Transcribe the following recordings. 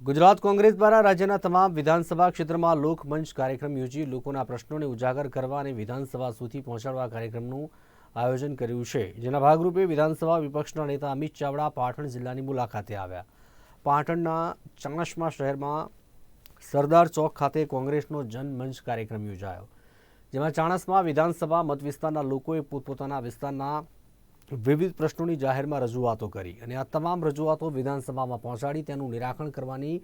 ગુજરાત કોંગ્રેસ દ્વારા રાજ્યના તમામ વિધાનસભા ક્ષેત્રમાં લોકમંચ કાર્યક્રમ યોજી લોકોના પ્રશ્નોને ઉજાગર કરવા અને વિધાનસભા સુધી પહોંચાડવા કાર્યક્રમનું આયોજન કર્યું છે. જેના ભાગરૂપે વિધાનસભા વિપક્ષના નેતા અમિત ચાવડા પાટણ જિલ્લાની મુલાકાતે આવ્યા. પાટણના ચાણસ્મા શહેરમાં સરદાર ચોક ખાતે કોંગ્રેસનો જનમંચ કાર્યક્રમ યોજાયો. જેમાં ચાણસ્મા વિધાનસભા મતવિસ્તારના લોકોએ પોતપોતાના વિસ્તારના વિવિધ પ્રશ્નોની જાહેરમાં રજૂઆતો કરી અને આ તમામ રજૂઆતો વિધાનસભામાં પહોંચાડી તેનું નિરાકરણ કરવાની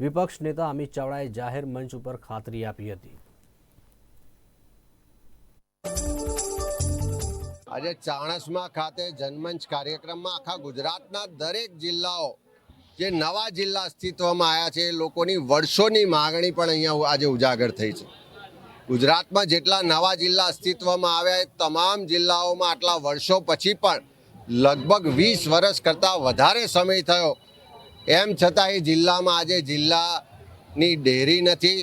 વિપક્ષ નેતા અમિત ચાવડાએ જાહેર મંચ ઉપર ખાતરી આપી હતી. આજે ચાણસમાં ખાતે જનમંચ કાર્યક્રમમાં આખા ગુજરાતના દરેક જિલ્લાઓ, જે નવા જિલ્લા અસ્તિત્વમાં આવ્યા છે, એ લોકોની વર્ષોની માગણી પણ અહીંયા આજે ઉજાગર થઈ છે. ગુજરાતમાં જેટલા નવા જિલ્લા અસ્તિત્વમાં આવ્યા એ તમામ જિલ્લાઓમાં આટલા વર્ષો પછી પણ લગભગ વીસ વર્ષ કરતાં વધારે સમય થયો. એમ છતાં એ જિલ્લામાં આજે જિલ્લાની ડેરી નથી,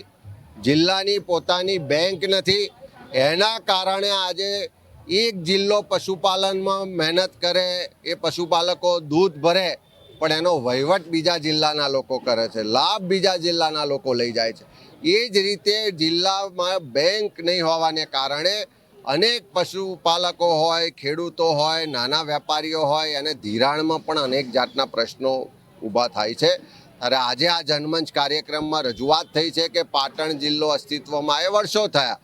જિલ્લાની પોતાની બેંક નથી. એના કારણે આજે એક જિલ્લો પશુપાલનમાં મહેનત કરે, એ પશુપાલકો દૂધ ભરે પણ એનો વહીવટ બીજા જિલ્લાના લોકો કરે છે, લાભ બીજા જિલ્લાના લોકો લઈ જાય છે. એ જ રીતે જિલ્લામાં બેંક નહીં હોવાને કારણે અનેક પશુપાલકો હોય, ખેડૂતો હોય, નાના વેપારીઓ હોય, અને ધિરાણમાં પણ અનેક જાતના પ્રશ્નો ઊભા થાય છે. ત્યારે આજે આ જનમંચ કાર્યક્રમમાં રજૂઆત થઈ છે કે પાટણ જિલ્લો અસ્તિત્વમાં એ વર્ષો થયા.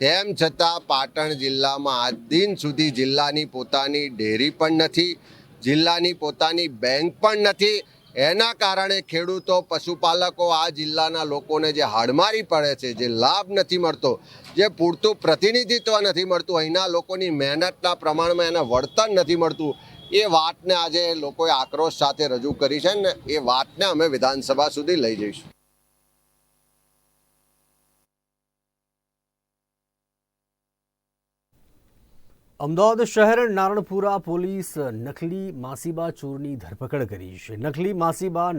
તેમ છતાં પાટણ જિલ્લામાં આજ દિન સુધી જિલ્લાની પોતાની ડેરી પણ નથી. જિલ્લાની પોતાની બેંક પણ નથી. એના કારણે ખેડૂતો, પશુપાલકો આ જિલ્લાના લોકોને જે હાડમારી પડે છે, જે લાભ નથી મળતો, જે પૂરતું પ્રતિનિધિત્વ નથી મળતું, અહીંના લોકોની મહેનતના પ્રમાણમાં એને વળતર નથી મળતું, એ વાતને આજે લોકોએ આક્રોશ સાથે રજૂ કરી છે ને એ વાતને અમે વિધાનસભા સુધી લઈ જઈશું. અમદાવાદ શહેર નારણપુરા પોલીસ નકલી માસીબા ચોરની ધરપકડ કરી છે. નકલી માસીબા